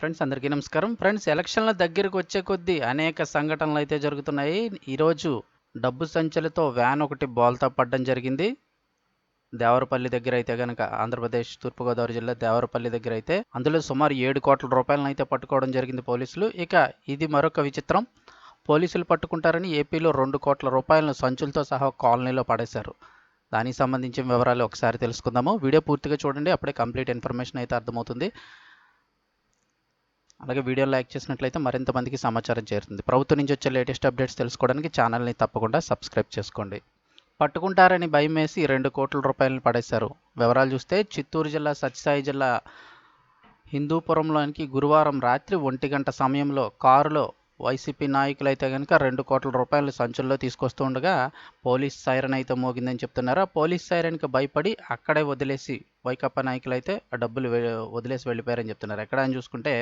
Friends అందరికీ నమస్కారం. Friends ఎలక్షన్ల దగ్గరకు వచ్చే కొద్దీ అనేక సంఘటనలు అయితే జరుగుతున్నాయి. ఈరోజు డబ్బు సంచులతో వ్యాన్ ఒకటి బోల్తా పడడం జరిగింది. దేవరపల్లి దగ్గర అయితే కనుక ఆంధ్రప్రదేశ్ తూర్పుగోదావరి జిల్లా దేవరపల్లి దగ్గర అయితే అందులో సుమారు ఏడు కోట్ల రూపాయలను అయితే పట్టుకోవడం జరిగింది పోలీసులు. ఇక ఇది మరొక విచిత్రం. పోలీసులు పట్టుకుంటారని ఏపీలో రెండు కోట్ల రూపాయలను సంచులతో సహా కాలనీలో పడేశారు. దానికి సంబంధించిన వివరాలు ఒకసారి తెలుసుకుందాము. వీడియో పూర్తిగా చూడండి అప్పుడే కంప్లీట్ ఇన్ఫర్మేషన్ అయితే అర్థమవుతుంది. అలాగే వీడియో లైక్ చేసినట్లయితే మరింత మందికి సమాచారం చేరుతుంది. ప్రభుత్వం నుంచి వచ్చే లేటెస్ట్ అప్డేట్స్ తెలుసుకోవడానికి ఛానల్ని తప్పకుండా సబ్స్క్రైబ్ చేసుకోండి. పట్టుకుంటారని భయం వేసి రెండు కోట్ల రూపాయలను పడేశారు. వివరాలు చూస్తే చిత్తూరు జిల్లా సత్యసాయి జిల్లా హిందూపురంలోనికి గురువారం రాత్రి ఒంటి గంట సమయంలో కారులో వైసీపీ నాయకులు అయితే కనుక రెండు కోట్ల రూపాయలు సంచుల్లో తీసుకొస్తూ ఉండగా పోలీస్ సైరన్ అయితే మోగిందని చెప్తున్నారు. ఆ పోలీస్ సైరన్కి భయపడి అక్కడే వదిలేసి వైకప్ప నాయకులు అయితే ఆ డబ్బులు వదిలేసి వెళ్ళిపోయారని చెప్తున్నారు. ఎక్కడ అని చూసుకుంటే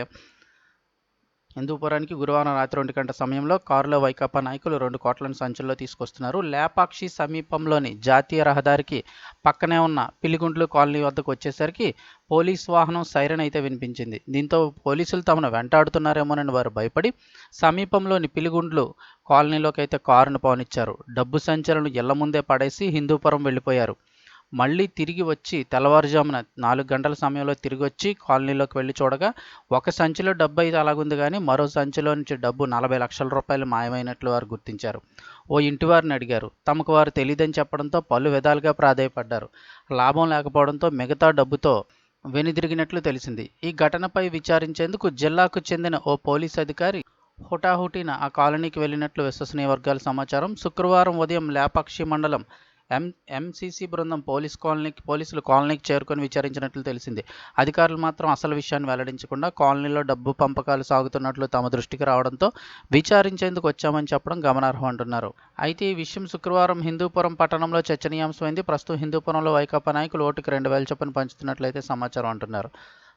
హిందూపురానికి గురువారం రాత్రి ఒంటి గంట సమయంలో కారులో వైకాపా నాయకులు రెండు కోట్లను సంచుల్లో తీసుకొస్తున్నారు. లేపాక్షి సమీపంలోని జాతీయ రహదారికి పక్కనే ఉన్న పిలిగుండ్లు కాలనీ వద్దకు వచ్చేసరికి పోలీస్ వాహనం సైరన్ అయితే వినిపించింది. దీంతో పోలీసులు తమను వెంటాడుతున్నారేమోనని వారు భయపడి సమీపంలోని పిలిగుండ్లు కాలనీలోకి అయితే కారును పవనిచ్చారు డబ్బు సంచలను ఇళ్ళ ముందే పడేసి హిందూపురం వెళ్ళిపోయారు. మళ్ళీ తిరిగి వచ్చి తెల్లవారుజామున నాలుగు గంటల సమయంలో తిరిగి వచ్చి కాలనీలోకి వెళ్ళి చూడగా ఒక సంచిలో డబ్బు అయితే అలాగుంది కానీ మరో సంచిలో నుంచి డబ్బు నలభై లక్షల రూపాయలు మాయమైనట్లు వారు గుర్తించారు. ఓ ఇంటివారిని అడిగారు. తమకు వారు తెలియదని చెప్పడంతో పలు విధాలుగా ప్రాధాయపడ్డారు. లాభం లేకపోవడంతో మిగతా డబ్బుతో వెనుదిరిగినట్లు తెలిసింది. ఈ ఘటనపై విచారించేందుకు జిల్లాకు చెందిన ఓ పోలీస్ అధికారి హుటాహుటిన ఆ కాలనీకి వెళ్ళినట్లు విశ్వసనీయ వర్గాల సమాచారం శుక్రవారం ఉదయం లేపాక్షి మండలం ఎం ఎంసీసీ బృందం పోలీస్ కాలనీకి పోలీసులు కాలనీకి చేరుకొని విచారించినట్లు తెలిసింది. అధికారులు మాత్రం అసలు విషయాన్ని వెల్లడించకుండా కాలనీలో డబ్బు పంపకాలు సాగుతున్నట్లు తమ దృష్టికి రావడంతో విచారించేందుకు వచ్చామని చెప్పడం గమనార్హం అంటున్నారు. అయితే ఈ విషయం శుక్రవారం హిందూపురం పట్టణంలో చర్చనీయాంశమైంది. ప్రస్తుతం హిందూపురంలో వైకాపా నాయకులు ఓటుకు రెండు వేల చొప్పున పంచుతున్నట్లయితే సమాచారం అంటున్నారు.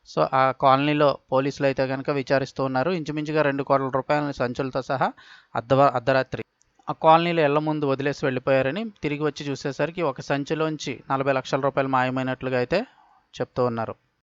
సో ఆ కాలనీలో పోలీసులు అయితే కనుక విచారిస్తూ ఉన్నారు. ఇంచుమించుగా రెండు కోట్ల రూపాయల సంచులతో సహా అర్ధ అర్ధరాత్రి ఆ కాలనీలో ఎల్ల ముందు వదిలేసి వెళ్ళిపోయారని తిరిగి వచ్చి చూసేసరికి ఒక సంచిలోంచి నలభై లక్షల రూపాయలు మాయమైనట్లుగా అయితే చెప్తూ ఉన్నారు.